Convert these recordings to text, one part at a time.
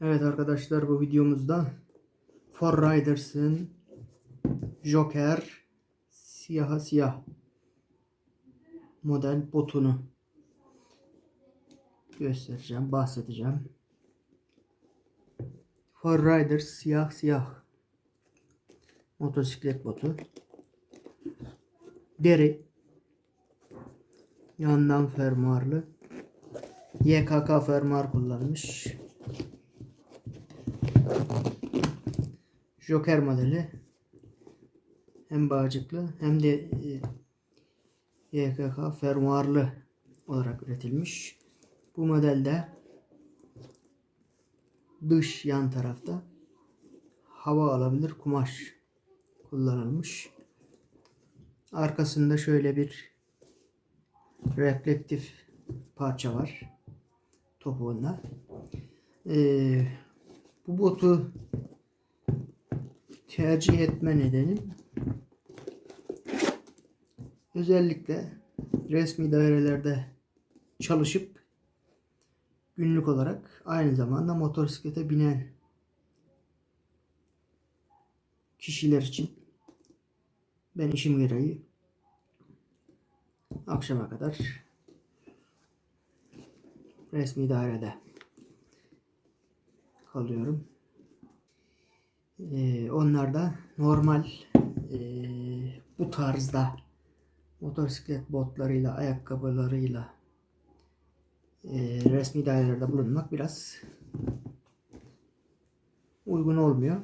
Evet arkadaşlar bu videomuzda For Riders'ın Joker siyaha siyah model botunu göstereceğim, bahsedeceğim. For Riders siyah siyah motosiklet botu. Deri yandan fermuarlı. YKK fermuar kullanmış. Joker modeli hem bağcıklı hem de e, YKK fermuarlı olarak üretilmiş. Bu modelde dış yan tarafta hava alabilir kumaş kullanılmış. Arkasında şöyle bir reflektif parça var topuğunda. Ee, bu botu tercih etme nedenim özellikle resmi dairelerde çalışıp günlük olarak aynı zamanda motosiklete binen kişiler için ben işim gereği akşama kadar resmi dairede kalıyorum. Ee, onlar da normal ee, bu tarzda motosiklet botlarıyla, ayakkabılarıyla ee, resmi dairelerde bulunmak biraz uygun olmuyor.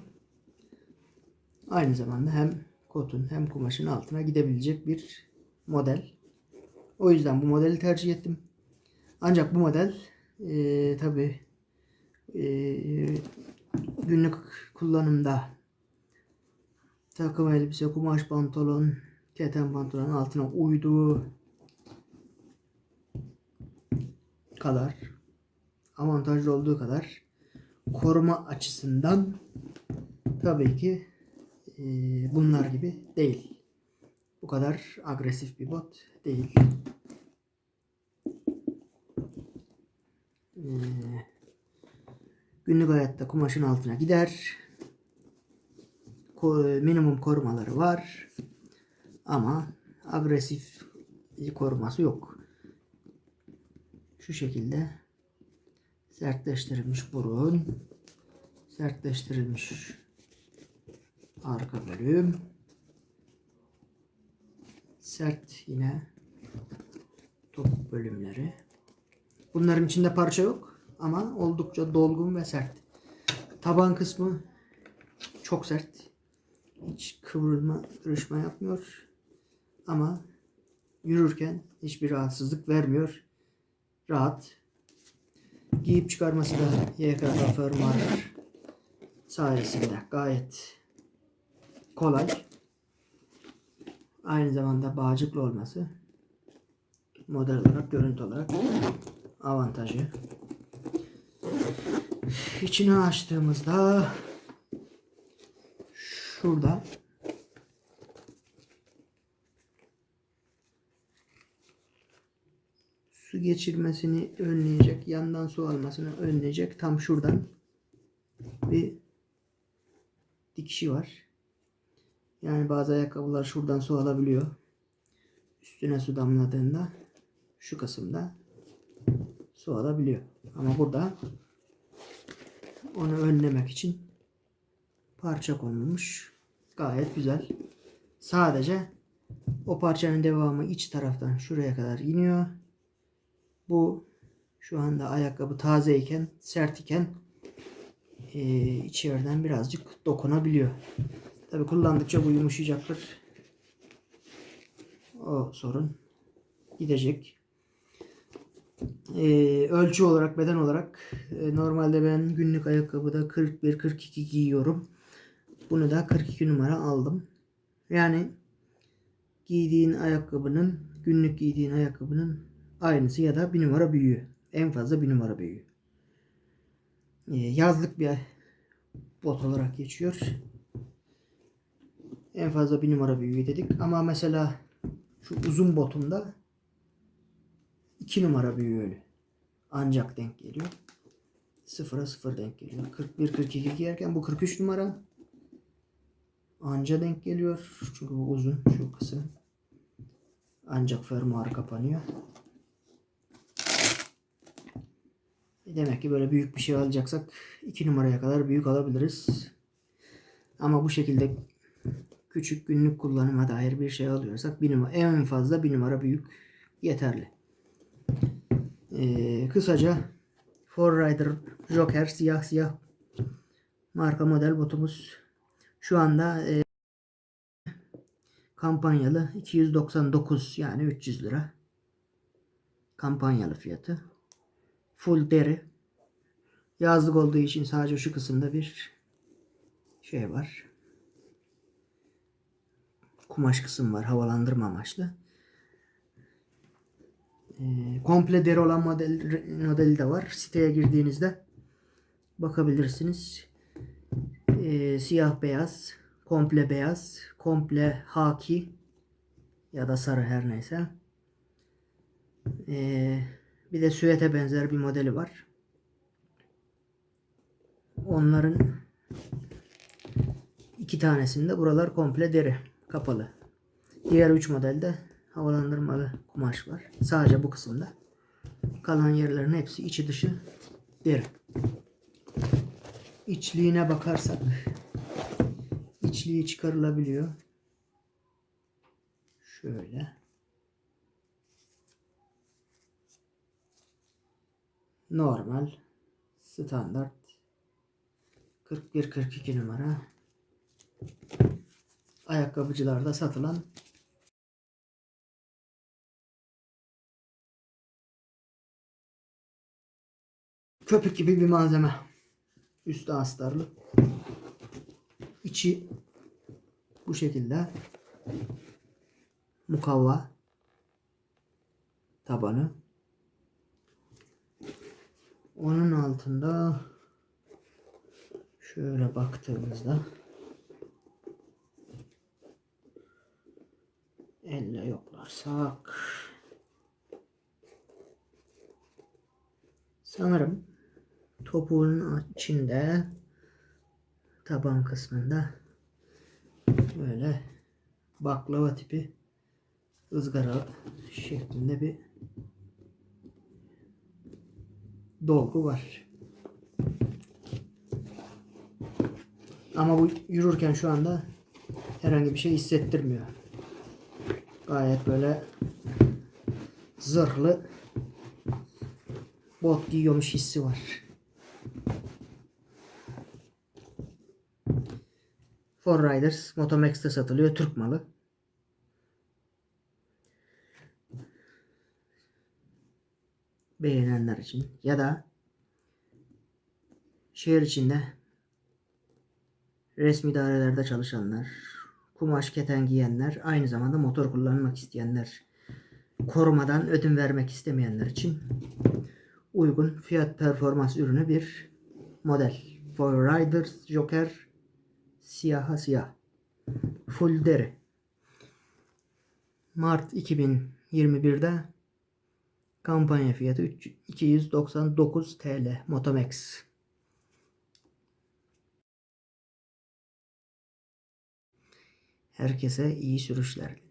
Aynı zamanda hem kotun hem kumaşın altına gidebilecek bir model. O yüzden bu modeli tercih ettim. Ancak bu model e, tabi günlük kullanımda takım elbise, kumaş pantolon, keten pantolon altına uyduğu kadar avantajlı olduğu kadar koruma açısından tabii ki e, bunlar gibi değil. Bu kadar agresif bir bot değil. Ee, günlük hayatta kumaşın altına gider. Minimum korumaları var. Ama agresif koruması yok. Şu şekilde sertleştirilmiş burun, sertleştirilmiş arka bölüm, sert yine topuk bölümleri. Bunların içinde parça yok ama oldukça dolgun ve sert. Taban kısmı çok sert. Hiç kıvrılma, kırışma yapmıyor. Ama yürürken hiçbir rahatsızlık vermiyor. Rahat. Giyip çıkarması da YKK fermuar sayesinde gayet kolay. Aynı zamanda bağcıklı olması model olarak, görüntü olarak avantajı. İçini açtığımızda şurada su geçirmesini önleyecek, yandan su almasını önleyecek tam şuradan bir dikişi var. Yani bazı ayakkabılar şuradan su alabiliyor. Üstüne su damladığında şu kısımda su alabiliyor. Ama burada onu önlemek için parça konulmuş. Gayet güzel. Sadece o parçanın devamı iç taraftan şuraya kadar iniyor. Bu şu anda ayakkabı tazeyken, sert iken e, içeriden birazcık dokunabiliyor. Tabi kullandıkça bu yumuşayacaktır. O sorun gidecek. Ee, ölçü olarak, beden olarak e, normalde ben günlük ayakkabıda 41-42 giyiyorum. Bunu da 42 numara aldım. Yani giydiğin ayakkabının, günlük giydiğin ayakkabının aynısı ya da bir numara büyüğü. En fazla bir numara büyüğü. Ee, yazlık bir bot olarak geçiyor. En fazla bir numara büyüğü dedik. Ama mesela şu uzun botumda 2 numara büyüğü ancak denk geliyor. Sıfıra sıfır denk geliyor. 41 42 giyerken bu 43 numara. Anca denk geliyor. Çünkü bu uzun şu kısım. Ancak fermuarı kapanıyor. E Demek ki böyle büyük bir şey alacaksak 2 numaraya kadar büyük alabiliriz. Ama bu şekilde küçük günlük kullanıma dair bir şey alıyorsak bir numara, en fazla bir numara büyük yeterli. Ee, kısaca Forrider Joker siyah siyah marka model botumuz. Şu anda e, kampanyalı 299 yani 300 lira kampanyalı fiyatı. Full deri. Yazlık olduğu için sadece şu kısımda bir şey var. Kumaş kısım var havalandırma amaçlı komple deri olan model modeli de var. Siteye girdiğinizde bakabilirsiniz. Ee, siyah beyaz komple beyaz komple haki ya da sarı her neyse. Ee, bir de süete benzer bir modeli var. Onların iki tanesinde buralar komple deri kapalı. Diğer üç modelde havalandırmalı kumaş var sadece bu kısımda kalan yerlerin hepsi içi dışı deri içliğine bakarsak içliği çıkarılabiliyor. Şöyle. Normal standart 41-42 numara ayakkabıcılarda satılan köpük gibi bir malzeme. Üstü astarlı. İçi bu şekilde mukavva tabanı. Onun altında şöyle baktığımızda elle yoklarsak sanırım topuğun içinde taban kısmında böyle baklava tipi ızgara şeklinde bir dolgu var. Ama bu yürürken şu anda herhangi bir şey hissettirmiyor. Gayet böyle zırhlı bot giyiyormuş hissi var. For Riders Motomax'te satılıyor. Türk malı. Beğenenler için ya da şehir içinde resmi dairelerde çalışanlar, kumaş keten giyenler, aynı zamanda motor kullanmak isteyenler, korumadan ödün vermek istemeyenler için uygun fiyat performans ürünü bir model. For Riders Joker siyaha siyah. Full deri. Mart 2021'de kampanya fiyatı 3 299 TL Motomax. Herkese iyi sürüşler.